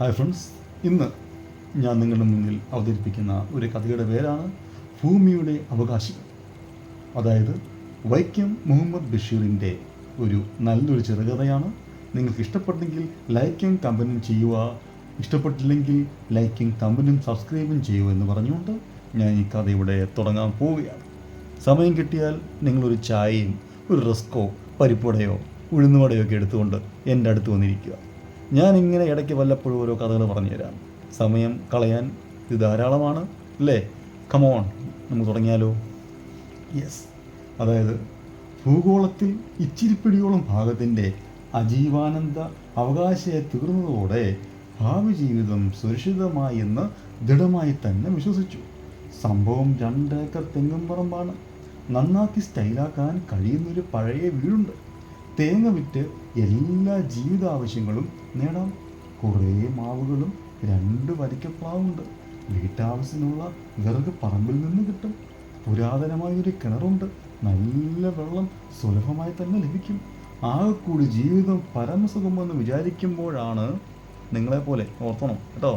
Hi friends ഇന്ന് ഞാൻ നിങ്ങളുടെ മുന്നിൽ അവതരിപ്പിക്കുന്ന ഒരു കഥയുടെ പേരാണ് ഭൂമിയുടെ അവകാശികൾ. അതായത് വൈക്കം മുഹമ്മദ് ബഷീറിന്റെ ഒരു നല്ലൊരു ചെറുകഥയാണ്. നിങ്ങൾക്ക് ഇഷ്ടപ്പെട്ടെങ്കിൽ ലൈക്കും കമ്പനും ചെയ്യുക. ഇഷ്ടപ്പെട്ടില്ലെങ്കിൽ ലൈക്കും കമ്പനും സബ്സ്ക്രൈബും ചെയ്യുക എന്ന് പറഞ്ഞുകൊണ്ട് ഞാൻ ഈ കഥ ഇവിടെ തുടങ്ങാൻ പോവുകയാണ്. സമയം കിട്ടിയാൽ നിങ്ങളൊരു ചായയും ഒരു റസ്കോ പരിപ്പുടയോ ഉഴുന്നുവടയോ ഒക്കെ എടുത്തുകൊണ്ട് എന്റെ അടുത്ത് വന്നിരിക്കുക. ഞാനിങ്ങനെ ഇടയ്ക്ക് വല്ലപ്പോഴും ഓരോ കഥകൾ പറഞ്ഞു തരാം. സമയം കളയാൻ ഇത് ധാരാളമാണ് അല്ലേ? കമോൺ നമുക്ക് തുടങ്ങിയാലോ? യെസ് അതായത് ഭൂഗോളത്തിൽ ഇച്ചിരിപ്പിടിയോളം ഭാഗത്തിന്റെ അജീവാനന്ദ അവകാശയെ തീർന്നതോടെ ഭാവി ജീവിതം സുരക്ഷിതമായി എന്ന് ദൃഢമായി തന്നെ വിശ്വസിച്ചു. സംഭവം രണ്ടേക്കർ തെങ്ങും പറമ്പാണ്. നന്നാക്കി സ്റ്റൈലാക്കാൻ കഴിയുന്നൊരു പഴയ വീടുണ്ട്. തേങ്ങ വിറ്റ് എല്ലാ ജീവിതാവശ്യങ്ങളും നേടാം. കുറേ മാവുകളും രണ്ട് വരിക്കപ്ലാവുണ്ട് വീട്ടാവശ്യത്തിനുള്ള വിറക് പറമ്പിൽ നിന്ന് കിട്ടും. പുരാതനമായൊരു കിണറുണ്ട്. നല്ല വെള്ളം സുലഭമായി തന്നെ ലഭിക്കും. ആകെക്കൂടി കൂടി ജീവിതം പരമസുഖമെന്ന് വിചാരിക്കുമ്പോഴാണ് നിങ്ങളെപ്പോലെ ഓർത്തണം കേട്ടോ.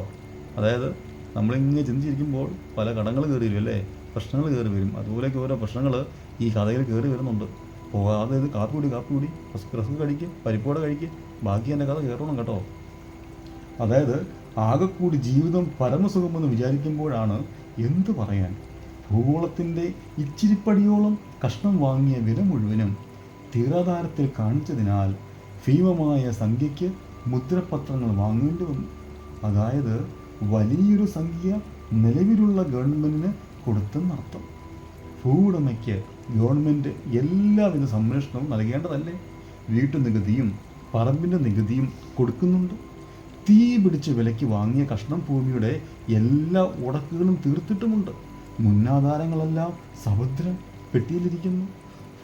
അതായത് നമ്മളിങ്ങനെ ചിന്തിച്ചിരിക്കുമ്പോൾ പല കടങ്ങൾ കയറി വരും അല്ലേ? പ്രശ്നങ്ങൾ കയറി വരും. അതുപോലെയൊക്കെ ഓരോ പ്രശ്നങ്ങൾ ഈ കഥയിൽ കയറി വരുന്നുണ്ട്. പോകാതെ ഇത് കാപ്പി കൂടി കാപ്പി കൂടി. റസ്ക് കഴിക്കുക പരിപ്പോടെ കഴിക്കുക ബാക്കി എന്റെ കഥ കയറണം കേട്ടോ. അതായത് ആകെക്കൂടി ജീവിതം പരമസുഖമെന്ന് വിചാരിക്കുമ്പോഴാണ് എന്തു പറയാൻ? ഭൂഗോളത്തിന്റെ ഇച്ചിരിപ്പടിയോളം കഷ്ണം വാങ്ങിയ വില മുഴുവനും തീരാധാരത്തിൽ കാണിച്ചതിനാൽ ഭീമമായ സംഖ്യയ്ക്ക് മുദ്രപത്രങ്ങൾ വാങ്ങേണ്ടി വന്നു. അതായത് വലിയൊരു സംഖ്യ നിലവിലുള്ള ഗവൺമെന്റിന് കൊടുത്തെന്നർത്ഥം. ഭൂവുടമയ്ക്ക് ഗവൺമെന്റ് എല്ലാവിധ സംരക്ഷണവും നൽകേണ്ടതല്ലേ? വീട്ടു നികുതിയും പറമ്പിന്റെ നികുതിയും കൊടുക്കുന്നുണ്ട്. തീ പിടിച്ച് വിലയ്ക്ക് വാങ്ങിയ കഷ്ണം ഭൂമിയുടെ എല്ലാ ഉടക്കുകളും തീർത്തിട്ടുമുണ്ട്. മുന്നാധാരങ്ങളെല്ലാം സമുദ്രം പെട്ടിയിലിരിക്കുന്നു.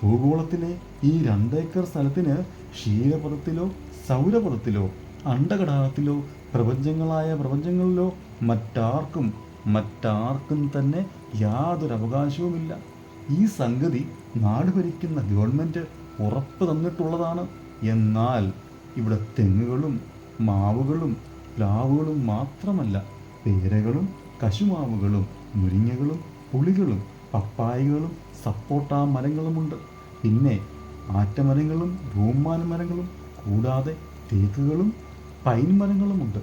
ഭൂഗോളത്തിലെ ഈ രണ്ടേക്കർ സ്ഥലത്തിന് ക്ഷീരപഥത്തിലോ സൗരപഥത്തിലോ അണ്ടകടാഹത്തിലോ പ്രപഞ്ചങ്ങളായ പ്രപഞ്ചങ്ങളിലോ മറ്റാർക്കും മറ്റാർക്കും തന്നെ യാതൊരു അവകാശവുമില്ല ഈ സംഗതി നാട് ഭരിക്കുന്ന ഗവൺമെന്റ് ഉറപ്പ് തന്നിട്ടുള്ളതാണ്. എന്നാൽ ഇവിടെ തെങ്ങുകളും മാവുകളും പ്ലാവുകളും മാത്രമല്ല പേരകളും കശുമാവുകളും മുരിങ്ങകളും പുളികളും പപ്പായകളും സപ്പോട്ട മരങ്ങളുമുണ്ട്. പിന്നെ ആറ്റമരങ്ങളും റൂമാൻ മരങ്ങളും കൂടാതെ തേക്കുകളും പൈൻ മരങ്ങളുമുണ്ട്.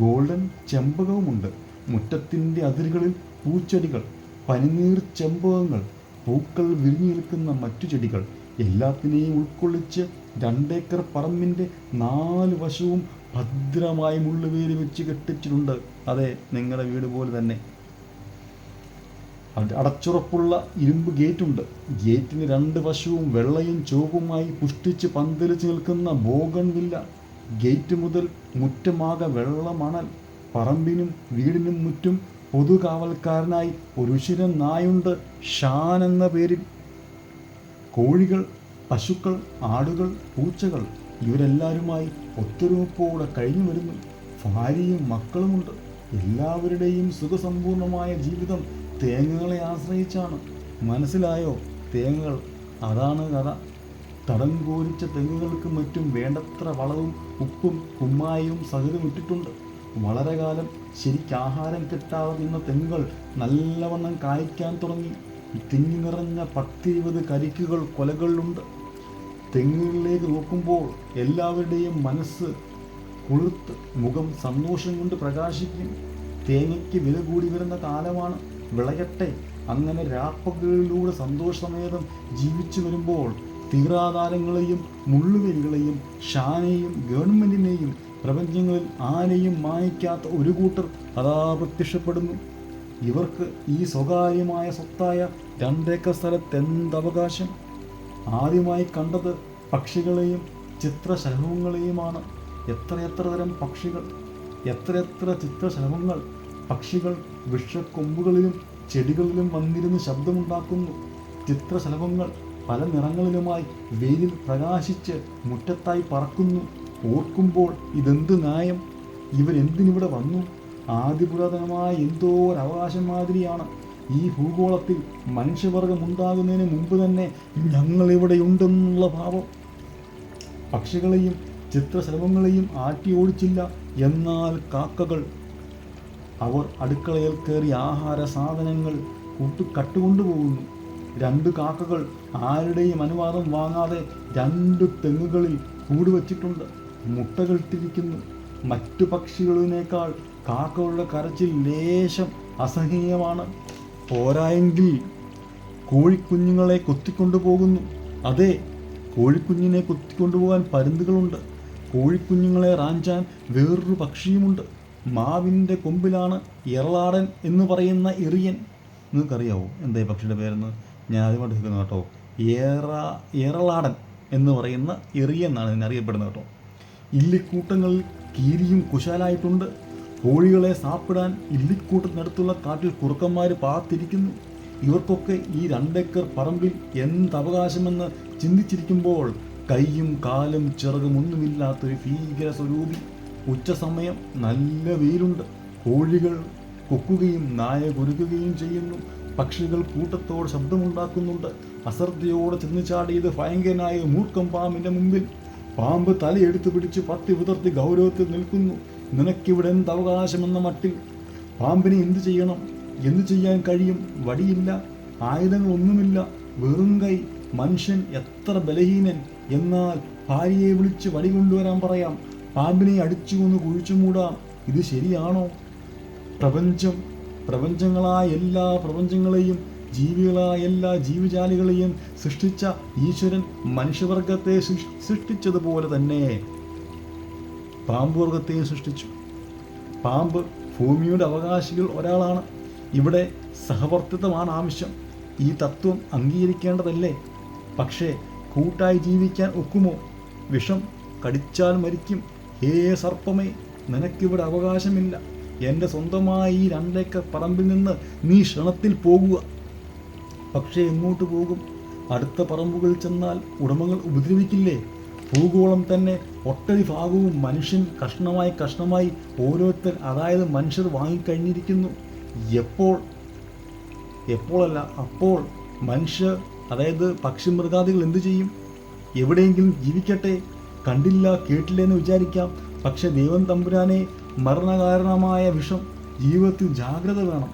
ഗോൾഡൻ ചെമ്പകവുമുണ്ട്. മുറ്റത്തിന്റെ അതിരുകളിൽ പൂച്ചെടികൾ പനിനീർ ചെമ്പകങ്ങൾ പൂക്കൾ വിരിഞ്ഞു നിൽക്കുന്ന മറ്റു ചെടികൾ എല്ലാത്തിനെയും ഉൾക്കൊള്ളിച്ച് രണ്ടേക്കർ പറമ്പിന്റെ നാല് വശവും ഭദ്രമായി മുള്ളുവേലി വെച്ച് കെട്ടിച്ചിട്ടുണ്ട്. അതെ നിങ്ങളുടെ വീട് പോലെ തന്നെ. അടച്ചുറപ്പുള്ള ഇരുമ്പ് ഗേറ്റുണ്ട്. ഗേറ്റിന് രണ്ട് വശവും വെള്ളയും ചുവപ്പുമായി പുഷ്ടിച്ച് പന്തലിച്ച് നിൽക്കുന്ന ബോഗൺ വില്ല. ഗേറ്റ് മുതൽ മുറ്റമാകെ വെള്ള മണൽ പറമ്പിനും വീടിനും മുറ്റും പൊതുകാവൽക്കാരനായി ഒരു ഉശിരൻ നായുണ്ട്. ഷാൻ എന്ന പേരിൽ കോഴികൾ പശുക്കൾ ആടുകൾ പൂച്ചകൾ ഇവരെല്ലാവരുമായി ഒത്തൊരുമിപ്പോടെ കഴിഞ്ഞു വരുന്നു. ഭാര്യയും മക്കളുമുണ്ട്. എല്ലാവരുടെയും സുഖസമ്പൂർണമായ ജീവിതം തേങ്ങകളെ ആശ്രയിച്ചാണ്. മനസ്സിലായോ? തേങ്ങകൾ അതാണ് കഥ. തടം കോരിച്ച തെങ്ങുകൾക്ക് മറ്റും വേണ്ടത്ര വളവും ഉപ്പും കുമ്മായവും സഹിതം ഇട്ടിട്ടുണ്ട് വളരെ കാലം ശരിക്ക് ആഹാരം കിട്ടാതെ നിന്ന തെങ്ങുകൾ നല്ലവണ്ണം കായ്ക്കാൻ തുടങ്ങി. തിങ്ങി നിറഞ്ഞ പത്തിരുപത് കരിക്കുകൾ കൊലകളുണ്ട്. തെങ്ങുകളിലേക്ക് നോക്കുമ്പോൾ എല്ലാവരുടെയും മനസ്സ് കുളിർത്ത് മുഖം സന്തോഷം കൊണ്ട് പ്രകാശിക്കും. തേങ്ങയ്ക്ക് വില കൂടി വരുന്ന കാലമാണ്. വിളയട്ടെ അങ്ങനെ രാപ്പകലിലൂടെ സന്തോഷമേതം ജീവിച്ചു വരുമ്പോൾ തീറാധാരങ്ങളെയും മുള്ളുവേലികളെയും ഷാനെയും ഗവൺമെന്റിനെയും പ്രപഞ്ചങ്ങളിൽ ആരെയും മായ്ക്കാത്ത ഒരു കൂട്ടർ അതാ പ്രത്യക്ഷപ്പെടുന്നു. ഇവർക്ക് ഈ സ്വകാര്യമായ സ്വത്തായ രണ്ടേക്കർ സ്ഥലത്ത് എന്തവകാശം ആദ്യമായി കണ്ടത് പക്ഷികളെയും ചിത്രശലഭങ്ങളെയുമാണ്. എത്രയെത്ര തരം പക്ഷികൾ? എത്രയെത്ര ചിത്രശലഭങ്ങൾ? പക്ഷികൾ വൃക്ഷക്കൊമ്പുകളിലും ചെടികളിലും വന്നിരുന്ന് ശബ്ദമുണ്ടാക്കുന്നു. ചിത്രശലഭങ്ങൾ പല നിറങ്ങളിലുമായി വെയിലിൽ പ്രകാശിച്ച് മുറ്റത്തായി പറക്കുന്നു. ഓർക്കുമ്പോൾ ഇതെന്ത് ന്യായം? ഇവരെന്തിനിവിടെ വന്നു? ആദിപുരാതനമായ എന്തോ ഒരു അവകാശം മാതിരിയാണ്. ഈ ഭൂഗോളത്തിൽ മനുഷ്യവർഗം ഉണ്ടാകുന്നതിന് മുമ്പ് തന്നെ ഞങ്ങളിവിടെയുണ്ടെന്നുള്ള ഭാവം. പക്ഷികളെയും ചിത്രശലഭങ്ങളെയും ആട്ടി ഓടിച്ചില്ല. എന്നാൽ കാക്കകൾ. അവർ അടുക്കളയിൽ കയറി ആഹാര സാധനങ്ങൾ കൂട്ടു കട്ടുകൊണ്ടുപോകുന്നു. രണ്ട് കാക്കകൾ ആരുടെയും അനുവാദം വാങ്ങാതെ രണ്ട് തെങ്ങുകളിൽ കൂട് ഇട്ടിരിക്കുന്നു മറ്റു പക്ഷികളിനേക്കാൾ കാക്കകളുടെ കരച്ചിൽ ലേശം അസഹനീയമാണ്. പോരായെങ്കിൽ കോഴിക്കുഞ്ഞുങ്ങളെ കൊത്തിക്കൊണ്ടുപോകുന്നു അതെ കോഴിക്കുഞ്ഞിനെ കൊത്തിക്കൊണ്ടുപോകാൻ പരുന്തുകളുണ്ട്. കോഴിക്കുഞ്ഞുങ്ങളെ റാഞ്ചാൻ വേറൊരു പക്ഷിയുമുണ്ട്. മാവിന്റെ കൊമ്പിലാണ് എറളാടൻ എന്ന് പറയുന്ന എറിയൻ. നിങ്ങൾക്കറിയാവോ എന്താ ഈ പക്ഷിയുടെ പേരെന്ന്? ഞാൻ ആദ്യമായിട്ട് കേൾക്കുന്നത് കേട്ടോ. ഏറ എറളാടൻ എന്ന് പറയുന്ന എറിയൻ എന്നാണ് ഇതിനെ അറിയപ്പെടുന്നത് കേട്ടോ. ഇല്ലിക്കൂട്ടങ്ങളിൽ കീരിയും കുശാലായിട്ടുണ്ട്. കോഴികളെ സാപ്പിടാൻ ഇല്ലിക്കൂട്ടത്തിനടുത്തുള്ള കാട്ടിൽ കുറുക്കന്മാർ പാത്തിരിക്കുന്നു. ഇവർക്കൊക്കെ ഈ രണ്ടേക്കർ പറമ്പിൽ എന്ത് അവകാശമെന്ന് ചിന്തിച്ചിരിക്കുമ്പോൾ കൈയും കാലും ചിറകും ഒന്നുമില്ലാത്തൊരു ഭീകര സ്വരൂപി. ഉച്ചസമയം നല്ല വെയിലുണ്ട്. കോഴികൾ കൊക്കുകയും നായ കുരുക്കുകയും ചെയ്യുന്നു. പക്ഷികൾ കൂട്ടത്തോട് ശബ്ദമുണ്ടാക്കുന്നുണ്ട്. അശ്രദ്ധയോടെ ചെന്ന് ചാടിയത് ഭയങ്കരനായ മൂർക്കം പാമ്പിന്റെ മുമ്പിൽ. പാമ്പ് തലയെടുത്ത് പിടിച്ച് പത്തി വിതർത്തി ഗൗരവത്തിൽ നിൽക്കുന്നു. നിനക്കിവിടെ എന്ത് അവകാശമെന്ന മട്ടിൽ? പാമ്പിനെ എന്തു ചെയ്യണം? എന്തു ചെയ്യാൻ കഴിയും? വടിയില്ല ആയുധങ്ങളൊന്നുമില്ല വെറും കൈ. മനുഷ്യൻ എത്ര ബലഹീനൻ എന്നാൽ ഭാര്യയെ വിളിച്ച് വടി കൊണ്ടുവരാൻ പറയാം. പാമ്പിനെ അടിച്ചു കൊന്ന് കുഴിച്ചു മൂടാം. ഇത് ശരിയാണോ? പ്രപഞ്ചം പ്രപഞ്ചങ്ങളായ എല്ലാ പ്രപഞ്ചങ്ങളെയും ജീവികളായ എല്ലാ ജീവജാലികളെയും സൃഷ്ടിച്ച ഈശ്വരൻ മനുഷ്യവർഗത്തെ സൃഷ്ടിച്ചതുപോലെ തന്നെ. പാമ്പുവർഗത്തെയും സൃഷ്ടിച്ചു. പാമ്പ് ഭൂമിയുടെ അവകാശികൾ ഒരാളാണ്. ഇവിടെ സഹവർത്തിത്വമാണ് ആവശ്യം. ഈ തത്വം അംഗീകരിക്കേണ്ടതല്ലേ? പക്ഷേ കൂട്ടായി ജീവിക്കാൻ ഒക്കുമോ? വിഷം കടിച്ചാൽ മരിക്കും. ഹേ സർപ്പമേ നിനക്കിവിടെ അവകാശമില്ല. എന്റെ സ്വന്തമായി ഈ രണ്ടേക്കർ പറമ്പിൽ നിന്ന് നീ ക്ഷണത്തിൽ പോകുക. പക്ഷേ എങ്ങോട്ട് പോകും? അടുത്ത പറമ്പുകളിൽ ചെന്നാൽ ഉടമകൾ ഉപദ്രവിക്കില്ലേ? ഭൂഗോളം തന്നെ ഒട്ടടി ഭാഗവും മനുഷ്യൻ കഷ്ണമായി കഷ്ണമായി ഓരോരുത്തർ അതായത് മനുഷ്യർ വാങ്ങിക്കഴിഞ്ഞിരിക്കുന്നു. എപ്പോൾ? എപ്പോഴല്ല അപ്പോൾ മനുഷ്യർ അതായത് പക്ഷി മൃഗാദികൾ എന്തു ചെയ്യും? എവിടെയെങ്കിലും ജീവിക്കട്ടെ. കണ്ടില്ല കേട്ടില്ല എന്ന് വിചാരിക്കാം. പക്ഷെ ദൈവം തമ്പുരാനെ മരണകാരണമായ വിഷം ജീവിതത്തിൽ ജാഗ്രത വേണം.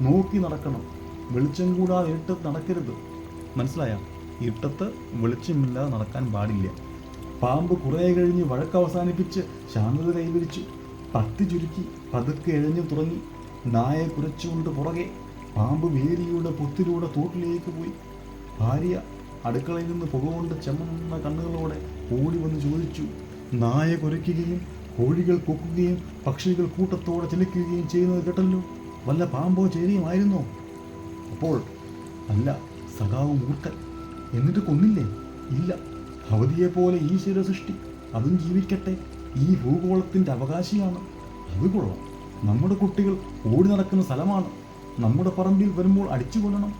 നോക്കി നടക്കണം. വെളിച്ചം കൂടാതെ ഇരുട്ടത്ത് നടക്കരുത്. മനസ്സിലായ? ഇരുട്ടത്ത് വെളിച്ചമില്ലാതെ നടക്കാൻ പാടില്ല. പാമ്പ് കുറേ കഴിഞ്ഞ് വഴക്ക് അവസാനിപ്പിച്ച് ശാന്തത കൈവരിച്ചു. പത്തി ചുരുക്കി പതുക്കെ എഴഞ്ഞു തുടങ്ങി. നായെ കുരച്ചുകൊണ്ട് പുറകെ പാമ്പ് വേലിയുടെ പൊത്തിലൂടെ തോട്ടിലേക്ക് പോയി. ഭാര്യ അടുക്കളയിൽ നിന്ന് പുക കൊണ്ട് ചെമ്മന്ന കണ്ണുകളോടെ ഓടി വന്ന് ചോദിച്ചു. നായ കുരയ്ക്കുകയും കോഴികൾ കൊക്കുകയും പക്ഷികൾ കൂട്ടത്തോടെ ചിലക്കുകയും ചെയ്യുന്നത് കേട്ടല്ലോ. വല്ല പാമ്പോ ചേരിയുമായിരുന്നോ? അപ്പോൾ അല്ല സഖാവ് മൂർഖൻ. എന്നിട്ട് കൊന്നില്ലേ? ഇല്ല. ഭവതിയെ പോലെ ഈ സൃഷ്ടി അതും ജീവിക്കട്ടെ. ഈ ഭൂഗോളത്തിന്റെ അവകാശിയാണ്. അത് കൊള്ളാം. നമ്മുടെ കുട്ടികൾ ഓടി നടക്കുന്ന സ്ഥലമാണ്. നമ്മുടെ പറമ്പിൽ വരുമ്പോൾ അടിച്ചു കൊല്ലണം.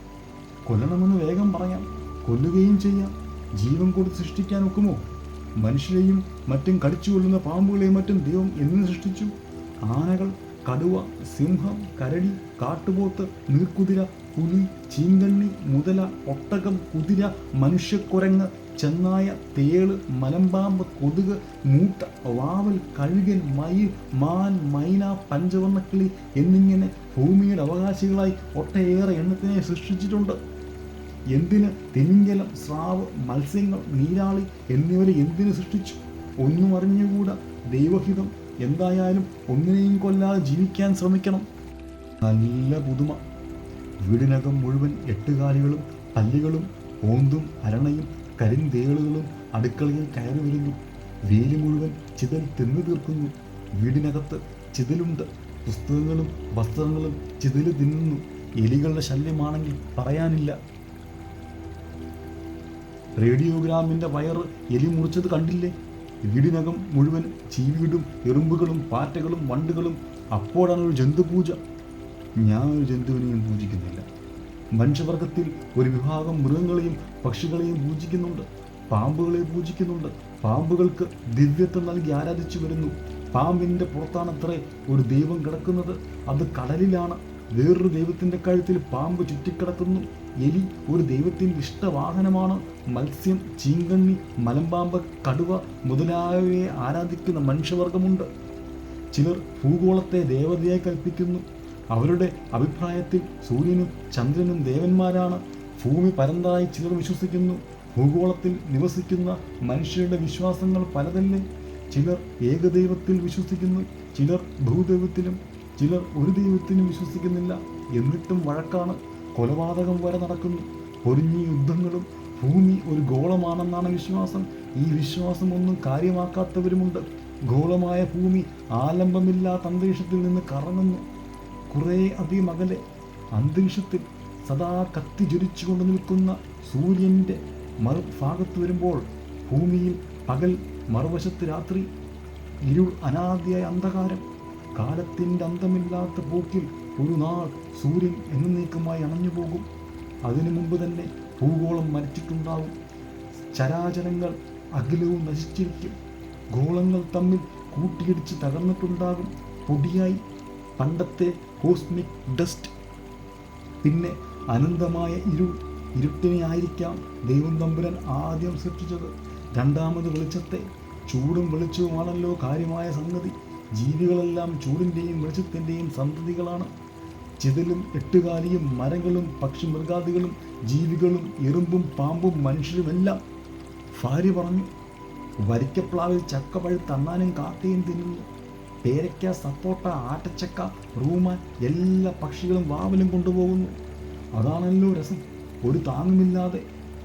കൊല്ലണമെന്ന് വേഗം പറയാം. കൊല്ലുകയും ചെയ്യാം. ജീവൻ കൊടുത്ത് സൃഷ്ടിക്കാൻ ഒക്കുമോ? മനുഷ്യരെയും മറ്റും കടിച്ചു കൊല്ലുന്ന പാമ്പുകളെയും മറ്റും ദൈവം എന്ന് സൃഷ്ടിച്ചു. ആനകൾ കടുവ സിംഹം കരടി കാട്ടുപോത്ത് നീർക്കുതിര പുലി ചീങ്കണ്ണി മുതല ഒട്ടകം കുതിര മനുഷ്യക്കുരങ്ങ് ചെന്നായ തേൾ മലമ്പാമ്പ് കൊതുക് മൂട്ട വാവൽ കഴുകൻ മയിൽ മാൻ മൈന പഞ്ചവർണക്കിളി എന്നിങ്ങനെ ഭൂമിയുടെ അവകാശികളായി ഒട്ടേറെ എണ്ണത്തിനെ സൃഷ്ടിച്ചിട്ടുണ്ട്. എന്തിന് തിമിംഗലം സ്രാവ് മത്സ്യങ്ങൾ നീരാളി എന്നിവരെ എന്തിനു സൃഷ്ടിച്ചു? ഒന്നും അറിഞ്ഞുകൂടാ. ദൈവഹിതം എന്തായാലും ഒന്നിനെയും കൊല്ലാതെ ജീവിക്കാൻ ശ്രമിക്കണം. നല്ല പുതുമ. വീടിനകം മുഴുവൻ എട്ടുകാലികളും പല്ലികളും ഓന്തും അരണയും കരിന്തേളുകളും അടുക്കളയിൽ കയറി വരുന്നു. വേലി മുഴുവൻ ചിതൽ തിന്നു തീർക്കുന്നു. വീടിനകത്ത് ചിതലുണ്ട്. പുസ്തകങ്ങളും വസ്ത്രങ്ങളും ചിതൽ തിന്നുന്നു. എലികളുടെ ശല്യമാണെങ്കിൽ പറയാനില്ല. റേഡിയോഗ്രാമിന്റെ വയറ് എലി മുറിച്ചത് കണ്ടില്ലേ? വീടിനകം മുഴുവൻ ചീവീടും എറുമ്പുകളും പാറ്റകളും വണ്ടുകളും. അപ്പോഴാണ് ഒരു ജന്തുപൂജ. ഞാൻ ഒരു ജന്തുവിനെയും പൂജിക്കുന്നില്ല. മനുഷ്യവർഗത്തിൽ ഒരു വിഭാഗം മൃഗങ്ങളെയും പക്ഷികളെയും പൂജിക്കുന്നുണ്ട്. പാമ്പുകളെ പൂജിക്കുന്നുണ്ട്. പാമ്പുകൾക്ക് ദിവ്യത്വം നൽകി ആരാധിച്ചു വരുന്നു. പാമ്പിന്റെ പുറത്താണത്രേ ഒരു ദൈവം കിടക്കുന്നത്. അത് കടലിലാണ്. വേറൊരു ദൈവത്തിന്റെ കഴുത്തിൽ പാമ്പ് ചുറ്റിക്കിടക്കുന്നു. എലി ഒരു ദൈവത്തിന്റെ ഇഷ്ടവാഹനമാണ്. മത്സ്യം ചീങ്കണ്ണി മലമ്പാമ്പ് കടുവ മുതലായവയെ ആരാധിക്കുന്ന മനുഷ്യവർഗമുണ്ട്. ചിലർ ഭൂഗോളത്തെ ദേവതയെ കൽപ്പിക്കുന്നു. അവരുടെ അഭിപ്രായത്തിൽ സൂര്യനും ചന്ദ്രനും ദേവന്മാരാണ്. ഭൂമി പരന്നതായി ചിലർ വിശ്വസിക്കുന്നു. ഭൂഗോളത്തിൽ നിവസിക്കുന്ന മനുഷ്യരുടെ വിശ്വാസങ്ങൾ പലതല്ലേ? ചിലർ ഏകദൈവത്തിൽ വിശ്വസിക്കുന്നു. ചിലർ ഭൂദൈവത്തിലും ചിലർ ഒരു ദൈവത്തിനും വിശ്വസിക്കുന്നില്ല. എന്നിട്ടും വഴക്കാണ് കൊലപാതകം വരെ നടക്കുന്നു. പൊരിഞ്ഞ യുദ്ധങ്ങളും ഭൂമി ഒരു ഗോളമാണെന്നാണ് വിശ്വാസം. ഈ വിശ്വാസം ഒന്നും കാര്യമാക്കാത്തവരുമുണ്ട്. ഗോളമായ ഭൂമി ആലംബമില്ലാത്ത അന്തരീക്ഷത്തിൽ നിന്ന് കറങ്ങുന്നു. കുറേ അധികം അകലെ അന്തരീക്ഷത്തിൽ സദാ കത്തി ജ്വലിച്ചുകൊണ്ട് നിൽക്കുന്ന സൂര്യന്റെ മറുഭാഗത്ത് വരുമ്പോൾ ഭൂമിയിൽ പകൽ മറുവശത്ത് രാത്രി ഇരുൾ അനാദിയായ അന്ധകാരം കാലത്തിന്റെ അന്തമില്ലാത്ത പോക്കിൽ ഒരു നാൾ സൂര്യൻ എന്നേക്കുമായി അണഞ്ഞു പോകും. അതിനു മുമ്പ് തന്നെ ഭൂഗോളം മരിച്ചിട്ടുണ്ടാവും. ചരാചരങ്ങൾ അഖിലവും നശിച്ചിരിക്കും. ഗോളങ്ങൾ തമ്മിൽ കൂട്ടിയിടിച്ച് തകർന്നിട്ടുണ്ടാകും. പൊടിയായി പണ്ടത്തെ കോസ്മിക് ഡസ്റ്റ്. പിന്നെ അനന്തമായ ഇരു ഇരുട്ടിനെ ആയിരിക്കാം ദൈവം തമ്പുരൻ ആദ്യം സൃഷ്ടിച്ചത്. രണ്ടാമത് വെളിച്ചത്തെ. ചൂടും വെളിച്ചവുമാണല്ലോ കാര്യമായ സംഗതി. ജീവികളെല്ലാം ചൂടിന്റെയും വെളിച്ചത്തിന്റെയും സന്തതികളാണ്. ചിതലും എട്ടുകാലിയും മരങ്ങളും പക്ഷി മൃഗാദികളും ജീവികളും എറുമ്പും പാമ്പും മനുഷ്യരുമെല്ലാം ഭാര്യ പറഞ്ഞു വരിക്കപ്ലാവിൽ ചക്ക പഴുത്ത് അണ്ണാനും കാക്കയും തിന്നുന്നു. പേരയ്ക്ക സപ്പോട്ട ആട്ടച്ചക്ക റൂമ എല്ലാ പക്ഷികളും വാവലും കൊണ്ടുപോകുന്നു. അതാണല്ലോ രസം. ഒരു താങ്ങുമില്ലാതെ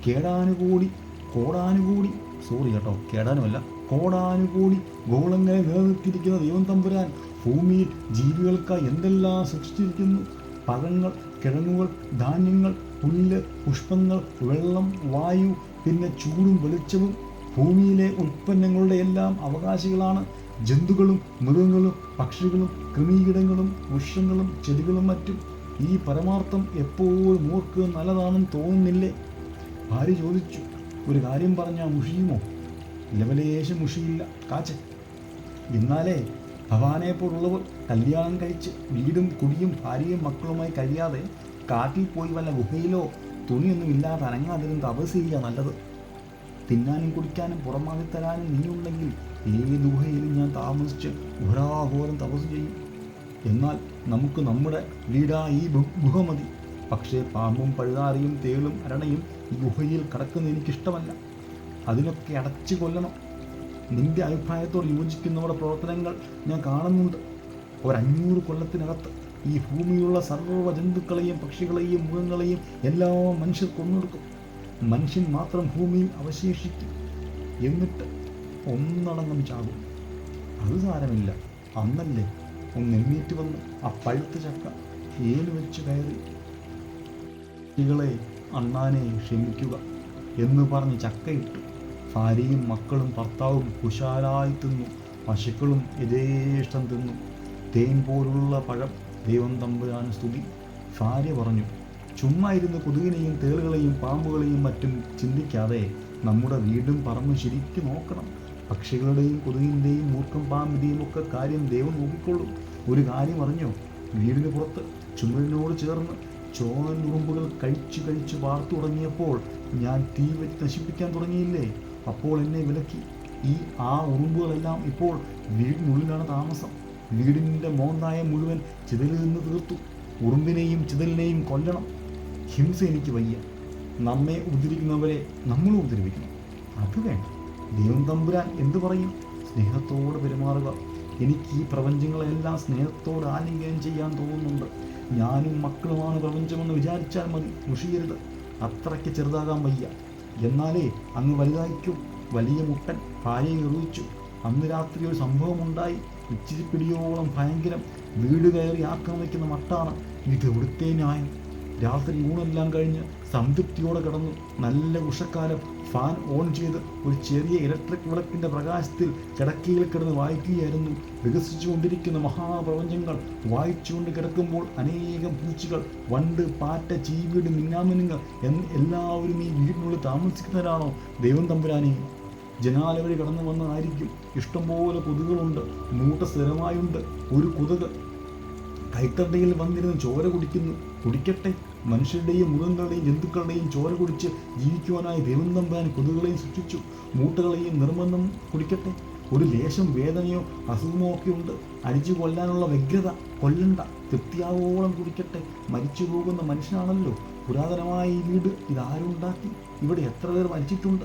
കേടാനുകൂടി കോടാനുകൂടി സോറി കേട്ടോ കേടാനുമല്ല കോടാനുകൂടി ഗോളങ്ങളെ നിലനിർത്തിയിരിക്കുന്ന ദൈവം തമ്പുരാൻ ഭൂമിയിൽ ജീവികൾക്കായി എന്തെല്ലാം സൃഷ്ടിച്ചിരിക്കുന്നു. പഴങ്ങൾ കിഴങ്ങുകൾ ധാന്യങ്ങൾ പുല്ല് പുഷ്പങ്ങൾ വെള്ളം വായു പിന്നെ ചൂടും വെളിച്ചവും. ഭൂമിയിലെ ഉൽപ്പന്നങ്ങളുടെ എല്ലാം അവകാശികളാണ്. ജന്തുക്കളും മൃഗങ്ങളും പക്ഷികളും കൃമീകിടങ്ങളും വൃക്ഷങ്ങളും ചെടികളും മറ്റും ഈ പരമാർത്ഥം എപ്പോഴും ഓർക്കുക നല്ലതാണെന്ന് തോന്നുന്നില്ലേ? ഭാര്യ ചോദിച്ചു. ഒരു കാര്യം പറഞ്ഞാൽ മുഷിയുമോ? ലവലേശം മുഷിയില്ല. കാച്ച് എന്നാലേ ഭവാനെ പോലുള്ളവർ കല്യാണം കഴിച്ച് വീടും കുടിയും ഭാര്യയും മക്കളുമായി കഴിയാതെ കാട്ടിൽ പോയി വല്ല ഗുഹയിലോ തുണിയൊന്നും ഇല്ലാതെ അനങ്ങാതിരുന്ന് തപസ് ചെയ്യുക നല്ലത്. തിന്നാനും കുടിക്കാനും പുറമാകി തരാനും നീയുണ്ടെങ്കിൽ ഏത് ഗുഹയിലും ഞാൻ താമസിച്ച് ഘോരാഘോരം തപസ് ചെയ്യും. എന്നാൽ നമുക്ക് നമ്മുടെ വീടാ ഈ ഗുഹ മതി. പക്ഷേ പാമ്പും പഴുതാറിയും തേളും അരണയും ഈ ഗുഹയിൽ കിടക്കുന്ന എനിക്കിഷ്ടമല്ല. അതിനൊക്കെ അടച്ചു കൊല്ലണം. നിന്റെ അഭിപ്രായത്തോട് യോജിക്കുന്നവരുടെ പ്രവർത്തനങ്ങൾ ഞാൻ കാണുന്നുണ്ട്. ഒരഞ്ഞൂറ് കൊല്ലത്തിനകത്ത് ഈ ഭൂമിയുള്ള സർവ ജന്തുക്കളെയും പക്ഷികളെയും മൃഗങ്ങളെയും എല്ലാ മനുഷ്യർ കൊന്നെടുക്കും. മനുഷ്യൻ മാത്രം ഭൂമിയിൽ അവശേഷിക്കും. എന്നിട്ട് ഒന്നടങ്കം ചാകും. അത് സാരമില്ല. അന്നല്ലേ ഒന്ന് എണ്ണീറ്റ് വന്ന് ആ പഴുത്ത ചക്ക ഏൽ വെച്ച് കയറി. കുട്ടികളെ അണ്ണാനെ ക്ഷമിക്കുക എന്ന് പറഞ്ഞ് ചക്കയിട്ടു ഭാര്യയും മക്കളും ഭർത്താവും കുശാലായി തിന്നു. പശുക്കളും യഥേഷ്ടം തിന്നു. തേൻ പോലുള്ള പഴം ദൈവം തമ്പുരാൻ സ്തുതി. ഭാര്യ പറഞ്ഞു ചുമ്മാ ഇരുന്ന് കൊതുകിനെയും തേളുകളെയും പാമ്പുകളെയും മറ്റും ചിന്തിക്കാതെ നമ്മുടെ വീടും പറമ്പും ശരിക്കും നോക്കണം. പക്ഷികളുടെയും കൊതുകിന്റെയും മൂർഖം പാമ്പിന്റെയും ഒക്കെ കാര്യം ദൈവം നോക്കിക്കൊള്ളും. ഒരു കാര്യം അറിഞ്ഞോ? വീടിന് പുറത്ത് ചുമരിനോട് ചേർന്ന് ചോളൻ ഉറുമ്പുകൾ കഴിച്ച് കഴിച്ച് വാർത്തു തുടങ്ങിയപ്പോൾ ഞാൻ തീ വെച്ച് നശിപ്പിക്കാൻ തുടങ്ങിയില്ലേ? അപ്പോൾ എന്നെ വിലക്കി. ഈ ആ ഉറുമ്പുകളെല്ലാം ഇപ്പോൾ വീടിനുള്ളിലാണ് താമസം. വീടിന്റെ മോന്തായ മുഴുവൻ ചിതലിൽ നിന്ന് തീർത്തു. ഉറുമ്പിനെയും ചിതലിനെയും കൊല്ലണം. ഹിംസ എനിക്ക് വയ്യ. നമ്മെ ഉപദ്രവിക്കുന്നവരെ നമ്മളും ഉപദ്രവിക്കണം അത് വേണ്ട. ദൈവം തമ്പുരാൻ എന്തു പറയും? സ്നേഹത്തോട് പെരുമാറുക. എനിക്ക് ഈ പ്രപഞ്ചങ്ങളെല്ലാം സ്നേഹത്തോട് ആലിംഗനം ചെയ്യാൻ തോന്നുന്നുണ്ട്. ഞാനും മക്കളുമാണ് പ്രപഞ്ചമെന്ന് വിചാരിച്ചാൽ മതി. മുഷിയരുത്. അത്രയ്ക്ക് ചെറുതാകാൻ വയ്യ. എന്നാലേ അങ്ങ് വലുതായിക്കൂ. വലിയ മുട്ടൻ ഭാര്യയെ എറിയിച്ചു അന്ന് രാത്രി ഒരു സംഭവമുണ്ടായി. ഇച്ചിരി പിടിയോളം ഭയങ്കരം. വീട് കയറി ആക്രമിക്കുന്ന മട്ടാണ്. ഇത് എവിടുത്തെ ന്യായം? രാത്രി ഊണെല്ലാം കഴിഞ്ഞ് സംതൃപ്തിയോടെ കിടന്നു. നല്ല ഉഷക്കാലം ഫാൻ ഓൺ ചെയ്ത് ഒരു ചെറിയ ഇലക്ട്രിക് വിളക്കിന്റെ പ്രകാശത്തിൽ കിടക്കയിൽ കിടന്ന് വായിക്കുകയായിരുന്നു. വികസിച്ചുകൊണ്ടിരിക്കുന്ന മഹാപ്രപഞ്ചങ്ങൾ വായിച്ചുകൊണ്ട് കിടക്കുമ്പോൾ അനേകം പൂച്ചകൾ വണ്ട് പാറ്റ ചീവീട് മിന്നാമിനുങ്ങൾ എന്ന് എല്ലാവരും ഈ വീടിനുള്ളിൽ താമസിക്കുന്നവരാണോ? ദൈവം തമ്പുരാനെ ജനാല വഴി കടന്നു വന്നതായിരിക്കും. ഇഷ്ടംപോലെ കൊതുകുകളുണ്ട്. മൂട്ട സ്ഥിരമായുണ്ട്. ഒരു കൊതുക് കൈത്തണ്ടയിൽ വന്നിരുന്ന് ചോര കുടിക്കുന്നു. കുടിക്കട്ടെ. മനുഷ്യരുടെയും മൃഗങ്ങളുടെയും ജന്തുക്കളുടെയും ചോര കുടിച്ച് ജീവിക്കുവാനായി ദൈവം തമ്പാൻ കൊതുകുകളെയും സൃഷ്ടിച്ചു. മൂട്ടകളെയും നിർബന്ധം കുടിക്കട്ടെ. ഒരു ലേശം വേദനയോ അസുഖമോ ഒക്കെ ഉണ്ട്. അടിച്ചു കൊല്ലാനുള്ള വ്യഗ്രത കൊല്ലണ്ട. തൃപ്തിയാവോളം കുടിക്കട്ടെ. മരിച്ചു പോകുന്ന മനുഷ്യനാണല്ലോ. പുരാതനമായ ഈ വീട് ഇതാരുണ്ടാക്കി? ഇവിടെ എത്ര പേർ മരിച്ചിട്ടുണ്ട്?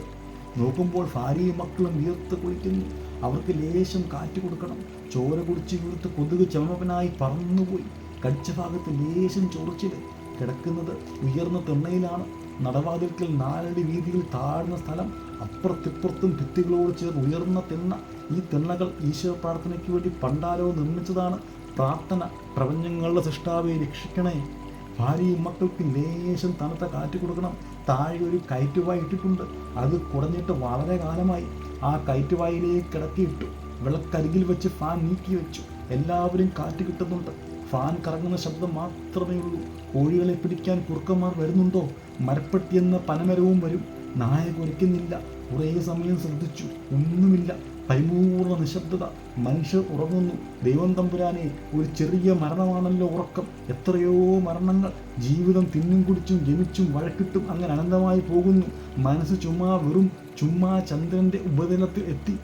നോക്കുമ്പോൾ ഭാര്യയും മക്കളും വീർത്ത് കുളിക്കുന്നു. അവർക്ക് ലേശം കാറ്റ് കൊടുക്കണം. ചോര കുടിച്ച് വീർത്ത് കൊതുക് ചമപനായി പറന്നുപോയി. കടിച്ച ഭാഗത്ത് ലേശം ചൊറിച്ചിൽ. കിടക്കുന്നത് ഉയർന്ന തിണ്ണയിലാണ്. നടവാതിൽക്കൽ നാലടി വീതിയിൽ താഴ്ന്ന സ്ഥലം. അപ്പുറത്തിപ്പുറത്തും ഭിത്തികളോട് ചേർന്ന് ഉയർന്ന തിണ്ണ ഈ തിണ്ണകൾ ഈശ്വര പ്രാർത്ഥനയ്ക്ക് വേണ്ടി പണ്ടാരോ നിർമ്മിച്ചതാണ്. പ്രാർത്ഥന പ്രപഞ്ചങ്ങളുടെ സൃഷ്ടാവെ രക്ഷിക്കണേ. ഭാര്യയും മക്കൾക്ക് ലേശം തണുത്ത കാറ്റ് കൊടുക്കണം. താഴെ ഒരു കയറ്റുവായി ഇട്ടിട്ടുണ്ട്. അത് കുറഞ്ഞിട്ട് വളരെ കാലമായി. ആ കയറ്റുവായിലേക്ക് കിടക്കിയിട്ടു വിളക്കരികിൽ വെച്ച് ഫാൻ നീക്കി വെച്ചു. എല്ലാവരും കാറ്റ് കിട്ടുന്നുണ്ട്. ഫാൻ കറങ്ങുന്ന ശബ്ദം മാത്രമേ ഉള്ളൂ. കോഴികളെ പിടിക്കാൻ കുറുക്കന്മാർ വരുന്നുണ്ടോ? മരപ്പെട്ടി എന്ന പനമരവും വരും. നായ കുരയ്ക്കുന്നില്ല കുറേ സമയം ശ്രദ്ധിച്ചു. ഒന്നുമില്ല. പരിപൂർണ നിശബ്ദത. മനുഷ്യർ ഉറങ്ങുന്നു. ദൈവം തമ്പുരാനെ ഒരു ചെറിയ മരണമാണല്ലോ ഉറക്കം. എത്രയോ മരണങ്ങൾ. ജീവിതം തിന്നും കുടിച്ചും ജനിച്ചും വഴക്കിട്ടും അങ്ങനെ അനന്തമായി പോകുന്നു. മനസ്സ് ചുമ്മാ വെറും ചുമ്മാ ചന്ദ്രന്റെ ഉപതലത്തിൽ എത്തി.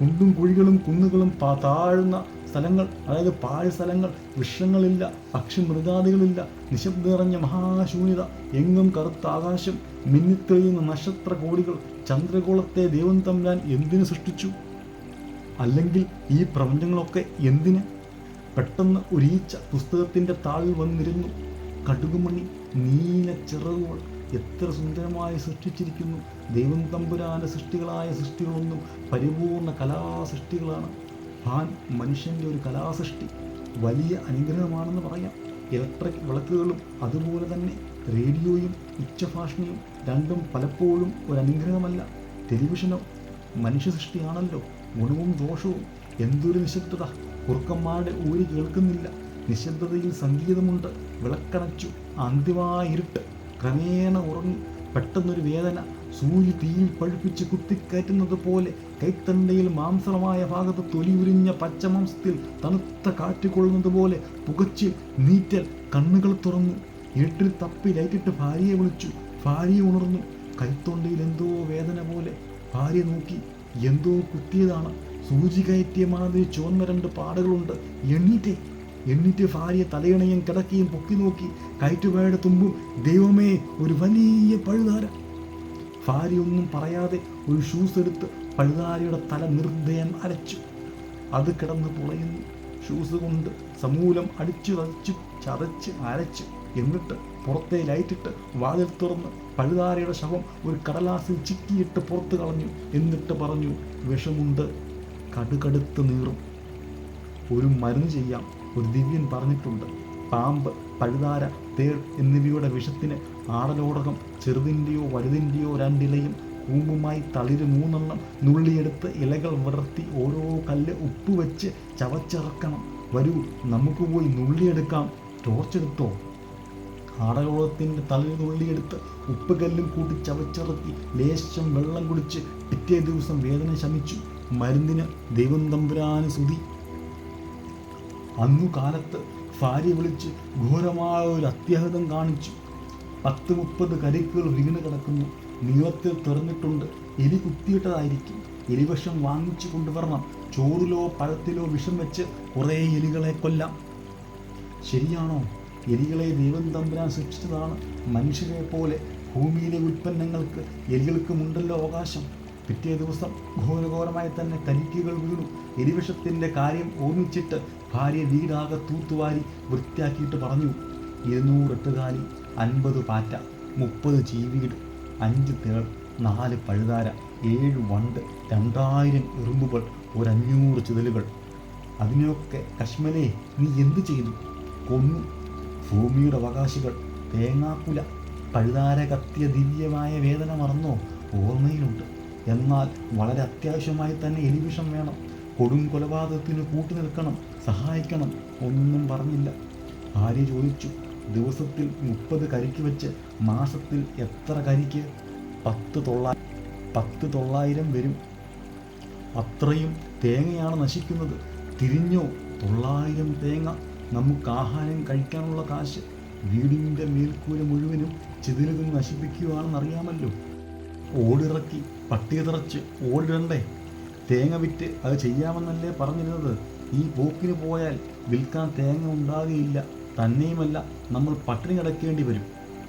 കുണ്ടും കുഴികളും കുന്നുകളും താഴുന്ന സ്ഥലങ്ങൾ അതായത് പാഴ് സ്ഥലങ്ങൾ വൃക്ഷങ്ങളില്ല പക്ഷി മൃഗാദികളില്ല നിശബ്ദ നിറഞ്ഞ മഹാശൂന്യത എങ്ങും കറുത്ത ആകാശം മിന്നിത്തെളിയുന്ന നക്ഷത്ര കോടികൾ ചന്ദ്രകോളത്തെ ദൈവം തമ്മിലാൻ എന്തിനു സൃഷ്ടിച്ചു? അല്ലെങ്കിൽ ഈ പ്രപഞ്ചങ്ങളൊക്കെ എന്തിന്? പെട്ടെന്ന് ഒരീച്ച പുസ്തകത്തിന്റെ താളിൽ വന്നിരുന്നു. കടുകുമണി നീല ചിറകുകൾ എത്ര സുന്ദരമായി സൃഷ്ടിച്ചിരിക്കുന്നു. ദൈവം തമ്പുരാന സൃഷ്ടികളായ സൃഷ്ടികളൊന്നും പരിപൂർണ കലാസൃഷ്ടികളാണ്. ഭാൻ മനുഷ്യന്റെ ഒരു കലാസൃഷ്ടി. വലിയ അനുഗ്രഹമാണെന്ന് പറയാം. ഇലക്ട്രിക് വിളക്കുകളും അതുപോലെ തന്നെ റേഡിയോയും ഉച്ചഭാഷണിയും രണ്ടും പലപ്പോഴും ഒരു അനുഗ്രഹമല്ല. ടെലിവിഷനോ മനുഷ്യ സൃഷ്ടിയാണല്ലോ ഗുണവും ദോഷവും. എന്തൊരു നിശബ്ദത. കുറുക്കന്മാരുടെ ഊരി കേൾക്കുന്നില്ല. നിശബ്ദതയിൽ സംഗീതമുണ്ട്. വിളക്കണച്ചു. അന്തിമായ ഇരുട്ട് ക്രമേണ ഉറങ്ങി. പെട്ടെന്നൊരു വേദന. സൂര്യ തീയിൽ പഴുപ്പിച്ച് കുത്തിക്കയറ്റുന്നത് പോലെ കൈത്തണ്ടയിൽ മാംസളമായ ഭാഗത്ത് തൊലി ഉരിഞ്ഞ പച്ചമാംസത്തിൽ തണുത്ത കാറ്റ് കൊള്ളുന്നത് പോലെ പുകച്ച് നീറ്റൽ കണ്ണുകൾ തുറന്നു. ഇരുട്ടിൽ തപ്പി ലൈറ്റിട്ട് ഭാര്യയെ വിളിച്ചു. ഭാര്യ ഉണർന്നു. കൈത്തൊണ്ടയിൽ എന്തോ വേദന പോലെ ഭാര്യ നോക്കി. എന്തോ കുത്തിയതാണ്. സൂചി കയറ്റിയ മാതിരി ചുവന്ന രണ്ട് പാടുകളുണ്ട്. എണ്ണീറ്റേ. എണ്ണീറ്റ് ഭാര്യ തലയിണയും കിടക്കുകയും പൊക്കി നോക്കി. കയറ്റുപായുടെ തുമ്പും ദൈവമേ ഒരു വലിയ പഴുതാര. ഭാര്യ ഒന്നും പറയാതെ ഒരു ഷൂസ് എടുത്ത് പഴുതാരയുടെ തല നിർദ്ദയം അരച്ചു അത് കിടന്ന് പുളയുന്നു. ഷൂസ് കൊണ്ട് സമൂലം അടിച്ചു വച്ചു ചതച്ച് അരച്ച് എന്നിട്ട് പുറത്തെ ലൈറ്റിട്ട് വാതിൽ തുറന്ന് പഴുതാരയുടെ ശവം ഒരു കടലാസിൽ ചിക്കിയിട്ട് പുറത്ത് കളഞ്ഞു. എന്നിട്ട് പറഞ്ഞു വിഷമുണ്ട്. കടുകടുത്ത് നീറും. ഒരു മരുന്ന് ചെയ്യാം ഒരു ദിവ്യൻ പറഞ്ഞിട്ടുണ്ട്. പാമ്പ് പഴുതാര തേൾ എന്നിവയുടെ വിഷത്തിന് ആടലോടകം ചെറുതിന്റെയോ വലുതിന്റെയോ രണ്ടിലയും കൂമ്പുമായി തളിര് മൂന്നെണ്ണം നുള്ളിയെടുത്ത് ഇലകൾ വിടർത്തി ഓരോ കല്ല് ഉപ്പ് വെച്ച് ചവച്ചിറക്കണം. വരൂ നമുക്ക് പോയി നുള്ളിയെടുക്കാം. ടോർച്ചെടുത്തോ? ആടലോളത്തിന്റെ തളിര് നുള്ളിയെടുത്ത് ഉപ്പ് കല്ലും കൂട്ടി ചവച്ചിറക്കി ലേശം വെള്ളം കുടിച്ച് പിറ്റേ ദിവസം വേദന ശമിച്ചു. മരുന്നിന് ദൈവം തമ്പുരാന് സുതി അന്നു കാലത്ത് ഭാര്യ വിളിച്ച് ഘോരമായ ഒരു അത്യാഹിതം കാണിച്ചു. പത്ത് മുപ്പത് കരിക്കുകൾ വീണ് കിടക്കുന്നു. നീളത്തിൽ തുറന്നിട്ടുണ്ട്. എലി കുത്തിയിട്ടതായിരിക്കും. എലിവിഷം വാങ്ങിച്ചു കൊണ്ടുവരണം. ചോറിലോ പഴത്തിലോ വിഷം വെച്ച് കുറേ എലികളെ കൊല്ലാം. ശരിയാണോ? എലികളെ ദൈവം തമ്പുരാൻ സൃഷ്ടിച്ചതാണ് മനുഷ്യരെ പോലെ ഭൂമിയിലെ ഉൽപ്പന്നങ്ങൾക്ക് എലികൾക്കുമുണ്ടല്ലോ അവകാശം. പിറ്റേ ദിവസം ഘോരഘോരമായി തന്നെ കരിക്കുകൾ വീണു. എലിവിഷത്തിന്റെ കാര്യം ഓർമ്മിച്ചിട്ട് ഭാര്യ വീടാകെ തൂത്തുവാരി വൃത്തിയാക്കിയിട്ട് പറഞ്ഞു ഇരുന്നൂറ് എട്ടുകാലി അൻപത് പാറ്റ മുപ്പത് ചീവീട് അഞ്ച് തേൾ നാല് പഴുതാര ഏഴ് വണ്ട് രണ്ടായിരം എറുമ്പുകൾ ഒരഞ്ഞൂറ് ചിതലുകൾ. അതിനെയൊക്കെ കശ്മനെ നീ എന്തു ചെയ്തു? കൊന്നു. ഭൂമിയുടെ അവകാശികൾ തേങ്ങാക്കുല പഴുതാര കത്തിയ ദിവ്യമായ വേദന മറന്നോ? ഓർമ്മയിലുണ്ട്. എന്നാൽ വളരെ അത്യാവശ്യമായി തന്നെ എലിവിഷം വേണം. കൊടും കൊലപാതകത്തിന് കൂട്ടു നിൽക്കണം സഹായിക്കണം. ഒന്നും പറഞ്ഞില്ല. ഭാര്യ ചോദിച്ചു ദിവസത്തിൽ മുപ്പത് കരിക്ക് വെച്ച് മാസത്തിൽ എത്ര കരിക്ക്? പത്ത് തൊള്ളായിരം പത്ത് തൊള്ളായിരം വരും. അത്രയും തേങ്ങയാണ് നശിക്കുന്നത്. തിരിഞ്ഞോ? തൊള്ളായിരം തേങ്ങ നമുക്ക് ആഹാരം കഴിക്കാനുള്ള കാശ് വീടിന്റെ മേൽക്കൂര മുഴുവനും ചിതിലുകൾ നശിപ്പിക്കുകയാണെന്നറിയാമല്ലോ. ഓടിറക്കി പട്ടിയതിറച്ച് ഓടിടണ്ടേ? തേങ്ങ വിറ്റ് അത് ചെയ്യാമെന്നല്ലേ പറഞ്ഞിരുന്നത്? ഈ പോക്കിന് പോയാൽ വിൽക്കാൻ തേങ്ങ ഉണ്ടാകുകയില്ല. തന്നെയുമല്ല നമ്മൾ പട്ടിണി കിടക്കേണ്ടി വരും.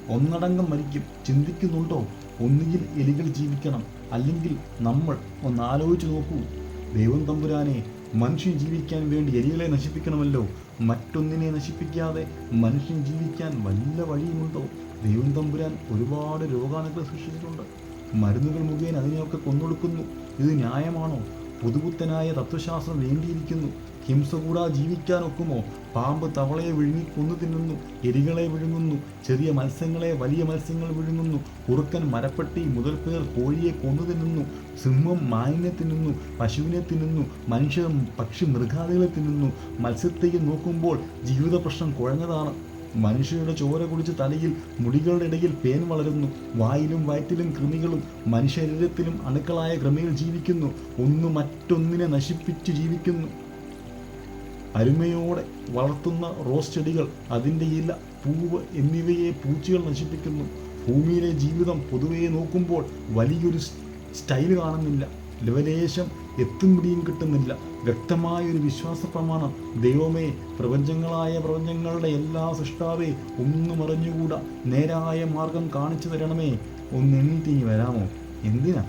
ഒന്നടങ്കം മരിക്കും. ചിന്തിക്കുന്നുണ്ടോ? ഒന്നുകിൽ എലികൾ ജീവിക്കണം. അല്ലെങ്കിൽ നമ്മൾ ഒന്ന് ആലോചിച്ച് നോക്കൂ. ദൈവം തമ്പുരാനെ മനുഷ്യൻ ജീവിക്കാൻ വേണ്ടി എലികളെ നശിപ്പിക്കണമല്ലോ. മറ്റൊന്നിനെ നശിപ്പിക്കാതെ മനുഷ്യൻ ജീവിക്കാൻ വല്ല വഴിയുമുണ്ടോ? ദൈവം തമ്പുരാൻ ഒരുപാട് രോഗാണുക്കൾ സൃഷ്ടിച്ചിട്ടുണ്ട്. മരുന്നുകൾ മുഖേന അതിനെയൊക്കെ കൊന്നൊടുക്കുന്നു. ഇത് ന്യായമാണോ? പുതുപുത്തനായ തത്വശാസ്ത്രം വേണ്ടിയിരിക്കുന്നു. ഹിംസ കൂടാതെ ജീവിക്കാൻ ഒക്കുമോ പാമ്പ് തവളയെ വിഴുങ്ങി കൊന്നു തിന്നുന്നു എലികളെ വിഴുങ്ങുന്നു ചെറിയ മത്സ്യങ്ങളെ വലിയ മത്സ്യങ്ങൾ വിഴുങ്ങുന്നു കുറുക്കൻ മരപ്പെട്ടി മുതൽപ്പേർ കോഴിയെ കൊന്നു തിന്നുന്നു സിംഹം മാനിനെ തിന്നുന്നു പശുവിനെ തിന്നുന്നു മനുഷ്യർ പക്ഷി മൃഗാദികളെ തിന്നുന്നു. മത്സ്യത്തേക്ക് നോക്കുമ്പോൾ ജീവിത പ്രശ്നം കുഴഞ്ഞതാണ്. മനുഷ്യരുടെ ചോര കുടിച്ച് തലയിൽ മുടികളുടെ ഇടയിൽ പേൻ വളരുന്നു. വായിലും വയറ്റിലും കൃമികളും മനുഷ്യരീരത്തിലും അണുക്കളായ കൃമികൾ ജീവിക്കുന്നു. ഒന്ന് മറ്റൊന്നിനെ നശിപ്പിച്ച് ജീവിക്കുന്നു. അരുമയോടെ വളർത്തുന്ന റോസ് ചെടികൾ അതിന്റെ ഇല പൂവ് എന്നിവയെ പൂച്ചകൾ നശിപ്പിക്കുന്നു. ഭൂമിയിലെ ജീവിതം പൊതുവേ നോക്കുമ്പോൾ വലിയൊരു സ്റ്റൈൽ കാണുന്നില്ല. ലവലേശം എത്തും പിടിയും കിട്ടുന്നില്ല. വ്യക്തമായ ഒരു വിശ്വാസ പ്രമാണം ദൈവമേ പ്രപഞ്ചങ്ങളായ പ്രപഞ്ചങ്ങളുടെ എല്ലാ സൃഷ്ടാവേ ഒന്നും അറിഞ്ഞുകൂടാ. നേരായ മാർഗം കാണിച്ചു തരണമേ. ഒന്ന് എണ്ണീറ്റിങ്ങി വരാമോ? എന്തിനാ?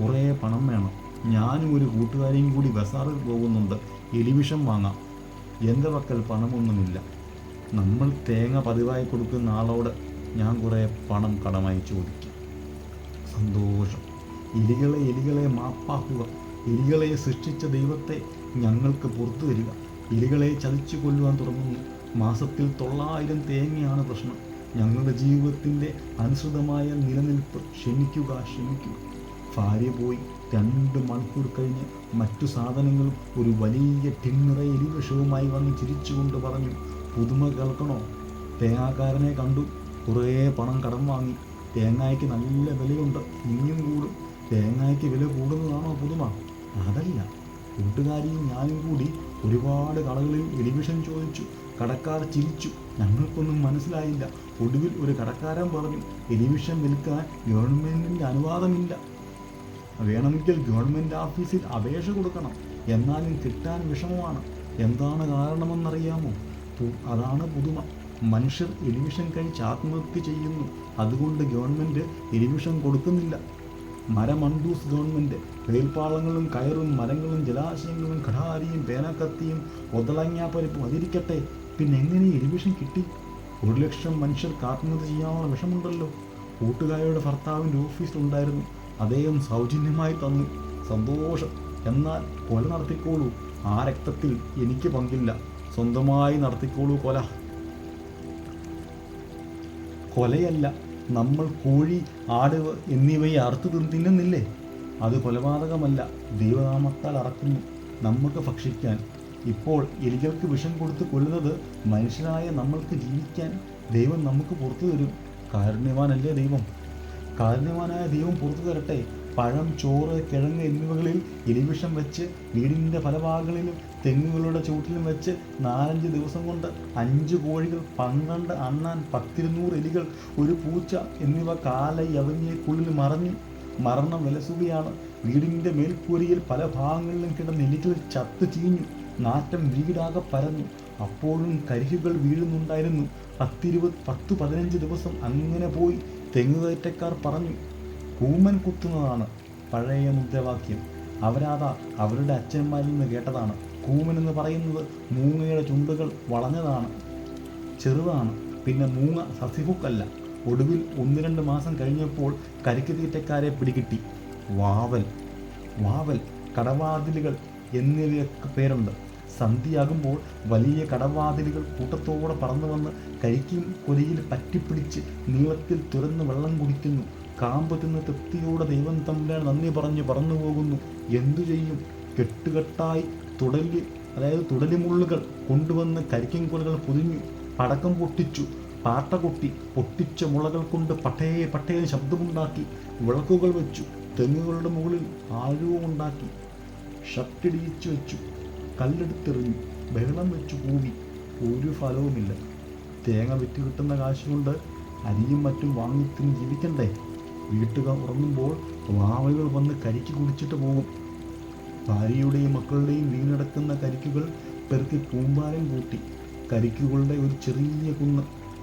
കുറേ പണം വേണം. ഞാനും ഒരു കൂട്ടുകാരിയും കൂടി ബസാറിൽ പോകുന്നുണ്ട്. എലിവിഷം വാങ്ങാം. എന്റെ പക്കൽ പണമൊന്നുമില്ല. നമ്മൾ തേങ്ങ പതിവായി കൊടുക്കുന്ന ആളോട് ഞാൻ കുറേ പണം കടമായി ചോദിക്കും സന്തോഷം. എലികളെ എലികളെ മാപ്പാക്കുക. എലികളെ സൃഷ്ടിച്ച ദൈവത്തെ ഞങ്ങൾക്ക് പുറത്തു വരിക എലികളെ ചതിച്ചു കൊല്ലുവാൻ തുടങ്ങുന്നു. മാസത്തിൽ തൊള്ളായിരം തേങ്ങയാണ് പ്രശ്നം. ഞങ്ങളുടെ ജീവിതത്തിന്റെ അനുസൃതമായ നിലനിൽപ്പ് ക്ഷമിക്കുക ക്ഷമിക്കുക. ഭാര്യ പോയി. രണ്ട് മണിക്കൂർ കഴിഞ്ഞ് മറ്റു സാധനങ്ങളും ഒരു വലിയ ടിന്നറ എലിവിഷവുമായി വന്ന് ചിരിച്ചുകൊണ്ട് പറഞ്ഞു പുതുമ കേൾക്കണോ? തേങ്ങാക്കാരനെ കണ്ടു. കുറേ പണം കടം വാങ്ങി. തേങ്ങായ്ക്ക് നല്ല വിലയുണ്ട്. ഇനിയും കൂടും. തേങ്ങായ്ക്ക് വില കൂടുന്നതാണോ പുതുമ? അതല്ല. കൂട്ടുകാരിയും ഞാനും കൂടി ഒരുപാട് കടകളിൽ എലിവിഷൻ ചോദിച്ചു. കടക്കാർ ചിരിച്ചു. ഞങ്ങൾക്കൊന്നും മനസ്സിലായില്ല. ഒടുവിൽ ഒരു കടക്കാരൻ പറഞ്ഞു എലിവിഷൻ വിൽക്കാൻ ഗവൺമെന്റിന്റെ അനുവാദമില്ല. വേണമെങ്കിൽ ഗവൺമെന്റ് ഓഫീസിൽ അപേക്ഷ കൊടുക്കണം. എന്നാലും കിട്ടാൻ വിഷമമാണ്. എന്താണ് കാരണമെന്നറിയാമോ? അതാണ് പുതുമ. മനുഷ്യർ എലിവിഷൻ കഴിച്ച് ആത്മഹത്യ ചെയ്യുന്നു. അതുകൊണ്ട് ഗവൺമെന്റ് എലിവിഷൻ കൊടുക്കുന്നില്ല. മരമണ്ടൂസ് ഗവൺമെന്റ് റെയിൽപാളങ്ങളും കയറും മരങ്ങളും ജലാശയങ്ങളും ഘടാരിയും പേനക്കത്തിയും ഒതളങ്ങാപ്പരിപ്പും അതിരിക്കട്ടെ പിന്നെ എങ്ങനെ എലിവിഷൻ കിട്ടി? ഒരു ലക്ഷം മനുഷ്യർക്ക് ആത്മഹത്യ ചെയ്യാനുള്ള വിഷമുണ്ടല്ലോ കൂട്ടുകാരിയുടെ ഭർത്താവിന്റെ ഓഫീസിലുണ്ടായിരുന്നു. അദ്ദേഹം സൗജന്യമായി തന്നു. സന്തോഷം. എന്നാൽ കൊല നടത്തിക്കോളൂ. ആ രക്തത്തിൽ എനിക്ക് പങ്കില്ല. സ്വന്തമായി നടത്തിക്കോളൂ കൊല. കൊലയല്ല. നമ്മൾ കോഴി ആട് എന്നിവയെ അറുത്ത് തിന്ന് തിന്നുന്നില്ലേ? അത് കൊലപാതകമല്ല. ദൈവനാമത്താൽ അറക്കുന്നു. നമുക്ക് ഭക്ഷിക്കാൻ. ഇപ്പോൾ എലികൾക്ക് വിഷം കൊടുത്ത് കൊല്ലുന്നത് മനുഷ്യരായ നമ്മൾക്ക് ജീവിക്കാൻ ദൈവം നമുക്ക് പുറത്തു തരും. കാരുണ്യവാനല്ലേ ദൈവം? കാരുണ്യവാനായ ദൈവം പുറത്തു തരട്ടെ. പഴം ചോറ് കിഴങ്ങ് എന്നിവകളിൽ എലിവിഷം വെച്ച് വീടിന്റെ പല ഭാഗങ്ങളിലും തെങ്ങുകളുടെ ചുവട്ടിലും വെച്ച് നാലഞ്ച് ദിവസം കൊണ്ട് അഞ്ച് കോഴികൾ പന്ത്രണ്ട് അണ്ണാൻ പത്തിരുന്നൂറ് എലികൾ ഒരു പൂച്ച എന്നിവ കാല യവനിയക്കുള്ളിൽ മറഞ്ഞു മരണം വിലസുകയാണ്. വീടിന്റെ മേൽക്കൂരയിൽ പല ഭാഗങ്ങളിലും കിടന്ന എലികൾ ചത്തു ചീഞ്ഞു. നാറ്റം വീടാകെ പരന്നു. അപ്പോഴും കരിഹുകൾ വീഴുന്നുണ്ടായിരുന്നു. പത്തിരുപത് പത്ത് പതിനഞ്ച് ദിവസം അങ്ങനെ പോയി. തെങ്ങുകയറ്റക്കാർ പറഞ്ഞു കൂമൻ കുത്തുന്നതാണ് പഴയ മുദ്രാവാക്യം. അവരാതാ അവരുടെ അച്ഛന്മാരിൽ നിന്ന് കേട്ടതാണ്. കൂമൻ എന്ന് പറയുന്നത് മൂങ്ങയുടെ ചുണ്ടുകൾ വളഞ്ഞതാണ് ചെറുതാണ്. പിന്നെ മൂങ്ങ സസിഹുക്കല്ല. ഒടുവിൽ ഒന്ന് രണ്ട് മാസം കഴിഞ്ഞപ്പോൾ കരിക്ക് തീറ്റക്കാരെ പിടികിട്ടി. വാവൽ വാവൽ കടവാതിലുകൾ എന്നിവയൊക്കെ പേരുണ്ട്. സന്ധിയാകുമ്പോൾ വലിയ കടവാതിലുകൾ കൂട്ടത്തോടെ പറന്നു വന്ന് കരിക്കും കൊതിയിൽ പറ്റിപ്പിടിച്ച് നീളത്തിൽ തുറന്ന് വെള്ളം കുടിക്കുന്നു. കാമ്പ് തൃപ്തിയോടെ ദൈവം തമ്പുരാൻ നന്ദി പറഞ്ഞ് പറന്നു പോകുന്നു. എന്തു ചെയ്യും? കെട്ടുകെട്ടായി തുടലി അതായത് തുടലിമുള്ളുകൾ കൊണ്ടുവന്ന് കരിക്കും കൊലകൾ പൊതിഞ്ഞു പടക്കം പൊട്ടിച്ചു. പാട്ട കൊട്ടി പൊട്ടിച്ച മുളകൾ കൊണ്ട് പട്ടയെ പട്ടയെ ശബ്ദമുണ്ടാക്കി വിളക്കുകൾ വെച്ചു. തെങ്ങുകളുടെ മുകളിൽ ആഴവുമുണ്ടാക്കി ഷട്ടിടിയിച്ചു വെച്ചു. കല്ലെടുത്തെറിഞ്ഞു. ബഹളം വെച്ചു കൂവി. ഒരു ഫലവുമില്ല. തേങ്ങ വിറ്റ് കിട്ടുന്ന കാശ് കൊണ്ട് അരിയും മറ്റും വാങ്ങിത്തിന് ജീവിക്കണ്ടേ? വീട്ടുകാർ ഉറങ്ങുമ്പോൾ വാവകൾ വന്ന് കരിക്ക് കുടിച്ചിട്ട് പോകും. ഭാര്യയുടെയും മക്കളുടെയും വീണടക്കുന്ന കരിക്കുകൾ പെറുക്കി കൂമ്പാരം കൂട്ടി. കരിക്കുകളുടെ ഒരു ചെറിയ കുന്ന്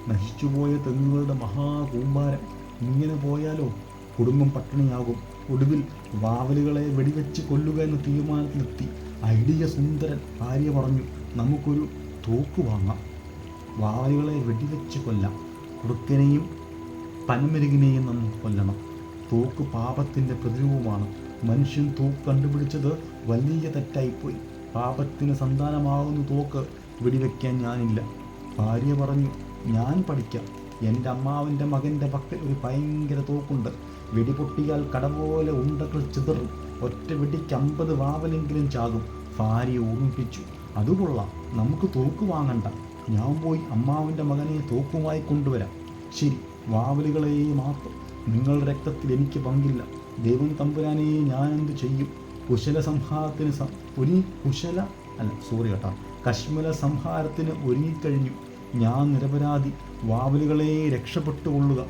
നശിച്ചുപോയ തെങ്ങുകളുടെ മഹാകൂമ്പാരം ഇങ്ങനെ പോയാലോ? കുടുംബം പട്ടിണിയാകും. ഒടുവിൽ വാവലുകളെ വെടിവെച്ച് കൊല്ലുക എന്ന തീരുമാനത്തിലെത്തി. ഐഡിയ സുന്ദരൻ ഭാര്യ പറഞ്ഞു നമുക്കൊരു തോക്ക് വാങ്ങാം. വാവലുകളെ വെടിവെച്ച് കൊല്ലാം. കുറുക്കനെയും പനമരുകിനെയും നാം കൊല്ലണം. തൂക്ക് പാപത്തിന്റെ പ്രതിരൂപമാണ്. മനുഷ്യൻ തൂക്ക് കണ്ടുപിടിച്ചത് വലിയ തെറ്റായിപ്പോയി. പാപത്തിന് സന്താനമാകുന്ന തോക്ക് വെടിവെക്കാൻ ഞാനില്ല. ഭാര്യ പറഞ്ഞു ഞാൻ പഠിക്കാം. എന്റെ അമ്മാവിന്റെ മകന്റെ പക്കൽ ഒരു ഭയങ്കര തോക്കുണ്ട്. വെടിപൊട്ടിയാൽ കട പോലെ ഉണ്ടകൾ ചിതറും. ഒറ്റ വെടിക്ക് അമ്പത് വാവലെങ്കിലും ചാകും. ഭാര്യ ഓർമ്മിപ്പിച്ചു അതുകൊള്ളാം നമുക്ക് തോക്ക് വാങ്ങണ്ട. ഞാൻ പോയി അമ്മാവിന്റെ മകനെ തോക്കുമായി കൊണ്ടുവരാം. ശരി വാവലുകളെ മാത്രം. നിങ്ങളുടെ രക്തത്തിൽ എനിക്ക് പങ്കില്ല. ദൈവം തമ്പുരാനെ ഞാൻ എന്ത് ചെയ്യും? കുശല സംഹാരത്തിന് ഒരു കുശല അല്ല സോറി കേട്ടോ. കശ്മല സംഹാരത്തിന് ഒരുങ്ങിക്കഴിഞ്ഞു. ഞാൻ നിരപരാധി. വാവലുകളെ രക്ഷപ്പെട്ടുകൊള്ളുക.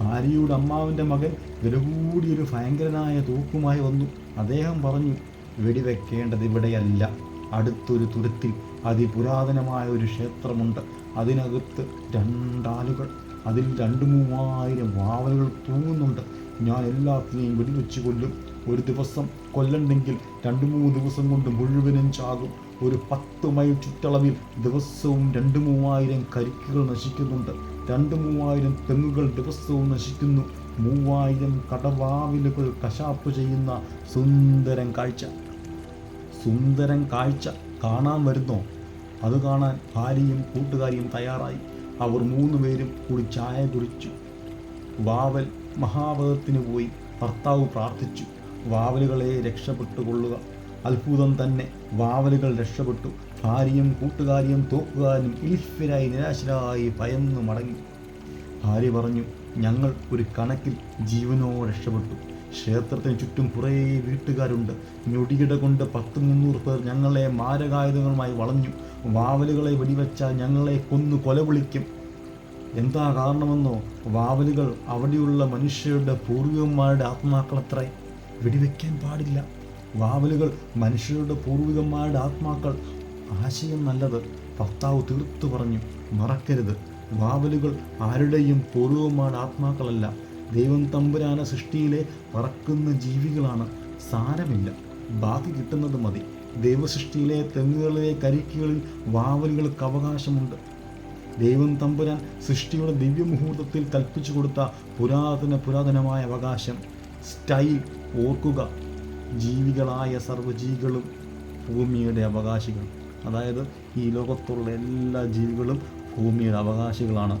ഭാര്യയുടെ അമ്മാവിന്റെ മകൻ വില കൂടിയൊരു ഭയങ്കരനായ തൂക്കുമായി വന്നു. അദ്ദേഹം പറഞ്ഞു വെടിവെക്കേണ്ടത് ഇവിടെയല്ല. അടുത്തൊരു തുരുത്തിൽ അതിപുരാതനമായ ഒരു ക്ഷേത്രമുണ്ട്. അതിനകത്ത് രണ്ടാലുകൾ അതിൽ രണ്ട് മൂവായിരം വാവലുകൾ തൂങ്ങുന്നുണ്ട്. ഞാൻ എല്ലാത്തിനെയും വെടിവെച്ച് കൊല്ലും ഒരു ദിവസം കൊല്ലണ്ടെങ്കിൽ രണ്ട് മൂന്ന് ദിവസം കൊണ്ട് മുഴുവനും ചാകും. ഒരു പത്ത് മൈൽ ചുറ്റളവിൽ ദിവസവും രണ്ട് മൂവായിരം കരിക്കുകൾ നശിക്കുന്നുണ്ട്. രണ്ട് മൂവായിരം തെങ്ങുകൾ ദിവസവും നശിക്കുന്നു. മൂവായിരം കടവാവിലുകൾ കശാപ്പ് ചെയ്യുന്ന സുന്ദരം കാഴ്ച. സുന്ദരം കാഴ്ച. കാണാൻ വരുന്നോ. അത് കാണാൻ ഭാര്യയും കൂട്ടുകാരിയും തയ്യാറായി. അവർ മൂന്ന് പേരും കൂടി ചായ കുടിച്ചു. വാവൽ മഹാപഥത്തിന് പോയി ഭർത്താവ് പ്രാർത്ഥിച്ചു. വാവലുകളെ രക്ഷപ്പെട്ടുകൊള്ളുക. അത്ഭുതം തന്നെ. വാവലുകൾ രക്ഷപ്പെട്ടു. ഭാര്യയും കൂട്ടുകാരിയും തോക്കുകാരനും ഇലിഫിരായി നിരാശരായി ഭയന്ന് മടങ്ങി. ഭാര്യ പറഞ്ഞു ഞങ്ങൾ ഒരു കണക്കിൽ ജീവനോ രക്ഷപ്പെട്ടു. ക്ഷേത്രത്തിന് ചുറ്റും കുറേ വീട്ടുകാരുണ്ട്. ഞൊടിയിട കൊണ്ട് പത്ത് മുന്നൂറ് പേർ ഞങ്ങളെ മാരകായുധങ്ങളുമായി വളഞ്ഞു. വാവലുകളെ വെടിവെച്ചാൽ ഞങ്ങളെ കൊന്നു കൊല വിളിക്കും. എന്താ കാരണമെന്നോ? വാവലുകൾ അവിടെയുള്ള മനുഷ്യരുടെ പൂർവികന്മാരുടെ ആത്മാക്കളത്രേ. വെടിവെക്കാൻ പാടില്ല. വാവലുകൾ മനുഷ്യരുടെ പൂർവികന്മാരുടെ ആത്മാക്കൾ. ആശയം നല്ലത് ഭർത്താവ് തീർത്തു പറഞ്ഞു. മറക്കരുത്. വാവലുകൾ ആരുടെയും പൂർവികന്മാരുടെ ആത്മാക്കളല്ല. ദൈവം തമ്പുരാന സൃഷ്ടിയിലെ പറക്കുന്ന ജീവികളാണ്. സാരമില്ല. ബാക്കി കിട്ടുന്നത് മതി. ദൈവസൃഷ്ടിയിലെ തെങ്ങുകളിലെ കരിക്കുകളിൽ വാവലുകൾക്ക് അവകാശമുണ്ട്. ദൈവം തമ്പുരാൻ സൃഷ്ടിയുടെ ദിവ്യമുഹൂർത്തത്തിൽ കൽപ്പിച്ചു കൊടുത്ത പുരാതന പുരാതനമായ അവകാശം. സ്റ്റൈൽ ഓർക്കുക. ജീവികളായ സർവജീവികളും ഭൂമിയുടെ അവകാശികൾ. അതായത് ഈ ലോകത്തുള്ള എല്ലാ ജീവികളും ഭൂമിയുടെ അവകാശികളാണ്.